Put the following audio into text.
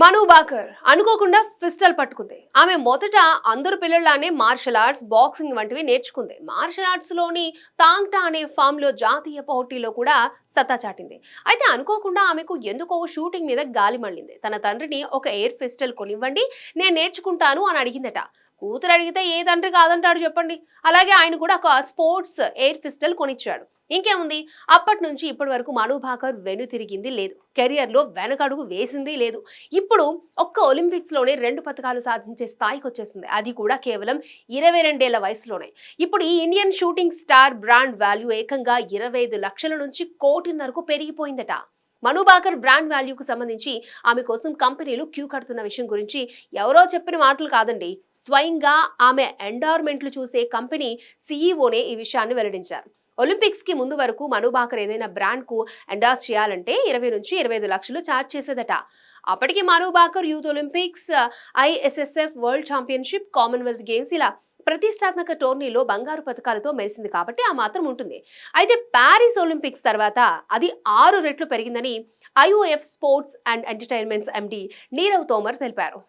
మను బాకర్ అనుకోకుండా పిస్టల్ పట్టుకుంది. ఆమె మొదట అందరు పిల్లల్లానే మార్షల్ ఆర్ట్స్ బాక్సింగ్ వంటివి నేర్చుకుంది. మార్షల్ ఆర్ట్స్లోని తాంగ్టా అనే ఫామ్లో జాతీయ పోటీలో కూడా సత్తా చాటింది. అయితే అనుకోకుండా ఆమెకు ఎందుకో షూటింగ్ మీద గాలి మళ్ళింది. తన తండ్రిని ఒక ఎయిర్ పిస్టల్ కొనివ్వండి నేను నేర్చుకుంటాను అని అడిగిందట. కూతురు అడిగితే ఏ తండ్రి కాదంటాడు చెప్పండి. అలాగే ఆయన కూడా ఒక స్పోర్ట్స్ ఎయిర్ పిస్టల్ కొనిచ్చాడు. ఇంకేముంది? అప్పటి నుంచి ఇప్పటి వరకు మను భాకర్ వెను తిరిగింది లేదు. కెరియర్లో వెనకడుగు వేసింది లేదు. ఇప్పుడు ఒక్క ఒలింపిక్స్లోనే రెండు పథకాలు సాధించే స్థాయికి వచ్చేసింది అది కూడా కేవలం ఇరవై రెండేళ్ళ వయసులోనే. ఇప్పుడు ఈ Indian shooting star brand value ఏకంగా ఇరవై ఐదు లక్షల నుంచి కోటిన్నరకు పెరిగిపోయిందట. మనుబాకర్ బ్రాండ్ వాల్యూకు సంబంధించి ఆమె కోసం కంపెనీలు క్యూ కడుతున్న విషయం గురించి ఎవరో చెప్పిన మాటలు కాదండి. స్వయంగా ఆమె ఎండార్మెంట్లు చూసే కంపెనీ సీఈఓనే ఈ విషయాన్ని వెల్లడించారు. ఒలింపిక్స్కి ముందు వరకు మనుబాకర్ ఏదైనా బ్రాండ్కు ఎండార్స్ చేయాలంటే ఇరవై నుంచి ఇరవై ఐదు లక్షలు ఛార్జ్ చేసేదట. అప్పటికి Manu Bhaker Youth Olympics ISSF World Championship Commonwealth Games ఇలా ప్రతిష్టాత్మక టోర్నీలో బంగారు పథకాలతో మెరిసింది కాబట్టి ఆ మాత్రం ఉంటుంది. అయితే ప్యారిస్ ఒలింపిక్స్ తర్వాత అది ఆరు రెట్లు పెరిగిందని IOF sports and entertainments MD Neerav Tomar తెలిపారు.